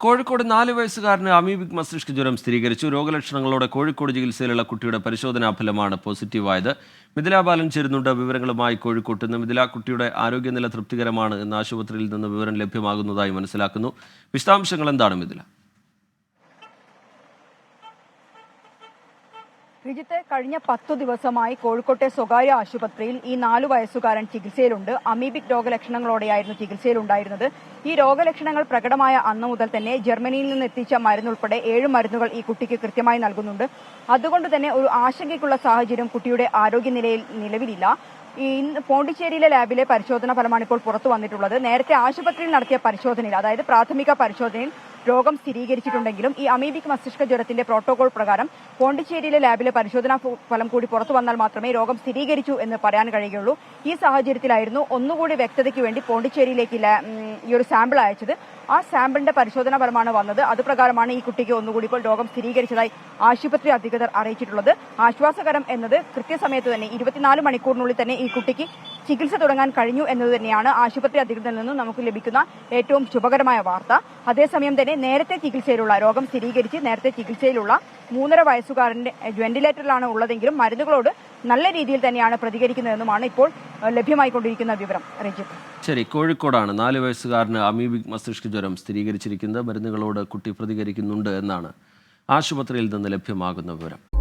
കോഴിക്കോട് നാല് വയസ്സുകാരന് അമീബിക് മസ്തിഷ്ക ജ്വരം സ്ഥിരീകരിച്ചു. രോഗലക്ഷണങ്ങളോടെ കോഴിക്കോട് ചികിത്സയിലുള്ള കുട്ടിയുടെ പരിശോധനാ ഫലമാണ് പോസിറ്റീവായത്. മിഥില ബാലൻ ചേരുന്നുണ്ട്. വിവരങ്ങളുമായി കോഴിക്കോട്ട് നിന്ന് മിഥില കുട്ടിയുടെ ആരോഗ്യനില തൃപ്തികരമാണ് എന്ന് ആശുപത്രിയിൽ നിന്ന് വിവരം ലഭ്യമാകുന്നതായി മനസ്സിലാക്കുന്നു. വിശദാംശങ്ങൾ എന്താണ് മിഥില? ശ്രീജിത്ത് കഴിഞ്ഞ പത്തു ദിവസമായി കോഴിക്കോട്ടെ സ്വകാര്യ ആശുപത്രിയിൽ ഈ നാല് വയസ്സുകാരൻ ചികിത്സയിലുണ്ട്. അമീബിക് രോഗലക്ഷണങ്ങളോടെയായിരുന്നു ചികിത്സയിലുണ്ടായിരുന്നത്. ഈ രോഗലക്ഷണങ്ങൾ പ്രകടമായ അന്ന് മുതൽ തന്നെ ജർമ്മനിയിൽ നിന്ന് എത്തിച്ച മരുന്നുൾപ്പെടെ ഏഴ് മരുന്നുകൾ ഈ കുട്ടിക്ക് കൃത്യമായി നൽകുന്നുണ്ട്. അതുകൊണ്ട് തന്നെ ഒരു ആശങ്കയ്ക്കുള്ള സാഹചര്യം കുട്ടിയുടെ ആരോഗ്യനിലയിൽ നിലവിലില്ല. ഇന്ന് പോണ്ടിച്ചേരിയിലെ ലാബിലെ പരിശോധന ഫലമാണ് ഇപ്പോൾ പുറത്തു വന്നിട്ടുള്ളത്. നേരത്തെ ആശുപത്രിയിൽ നടത്തിയ പരിശോധനയിൽ അതായത് പ്രാഥമിക പരിശോധനയിൽ രോഗം സ്ഥിരീകരിച്ചിട്ടുണ്ടെങ്കിലും ഈ അമീബിക് മസ്തിഷ്ക ജ്വരത്തിന്റെ പ്രോട്ടോകോൾ പ്രകാരം പോണ്ടിച്ചേരിയിലെ ലാബിലെ പരിശോധനാ ഫലം കൂടി പുറത്തു വന്നാൽ മാത്രമേ രോഗം സ്ഥിരീകരിച്ചു എന്ന് പറയാൻ കഴിയുകയുള്ളൂ. ഈ സാഹചര്യത്തിലായിരുന്നു ഒന്നുകൂടി വ്യക്തതയ്ക്ക് വേണ്ടി പോണ്ടിച്ചേരിയിലേക്ക് ഈ ഒരു സാമ്പിൾ അയച്ചത്. ആ സാമ്പിളിന്റെ പരിശോധനാ ഫലമാണ് വന്നത്. അതുപ്രകാരമാണ് ഈ കുട്ടിക്ക് ഒന്നുകൂടി ഇപ്പോൾ രോഗം സ്ഥിരീകരിച്ചതായി ആശുപത്രി അധികൃതർ അറിയിച്ചിട്ടുള്ളത്. ആശ്വാസകരം എന്നത് കൃത്യസമയത്ത് തന്നെ ഇരുപത്തിനാല് മണിക്കൂറിനുള്ളിൽ തന്നെ ഈ കുട്ടിക്ക് ചികിത്സ തുടങ്ങാൻ കഴിഞ്ഞു എന്നത് തന്നെയാണ് ആശുപത്രി അധികൃതരിൽ നിന്നും നമുക്ക് ലഭിക്കുന്ന ഏറ്റവും ശുഭകരമായ വാർത്ത. അതേസമയം തന്നെ നേരത്തെ ചികിത്സയിലുള്ള രോഗം സ്ഥിരീകരിച്ച് നേരത്തെ ചികിത്സയിലുള്ള മൂന്നര വയസ്സുകാരന്റെ വെന്റിലേറ്ററിലാണ് ഉള്ളതെങ്കിലും മരുന്നുകളോട് നല്ല രീതിയിൽ തന്നെയാണ് പ്രതികരിക്കുന്നതെന്നുമാണ് ഇപ്പോൾ ലഭ്യമായിക്കൊണ്ടിരിക്കുന്ന വിവരം. രഞ്ജിത്ത്. ശരി കോഴിക്കോടാണ് നാല് വയസ്സുകാരന് അമീബിക് മസ്തിഷ്ക ജ്വരം സ്ഥിരീകരിച്ചിരിക്കുന്നത്. മരുന്നുകളോട് കുട്ടി പ്രതികരിക്കുന്നുണ്ട് എന്നാണ് ആശുപത്രിയിൽ നിന്ന് ലഭ്യമാകുന്ന വിവരം.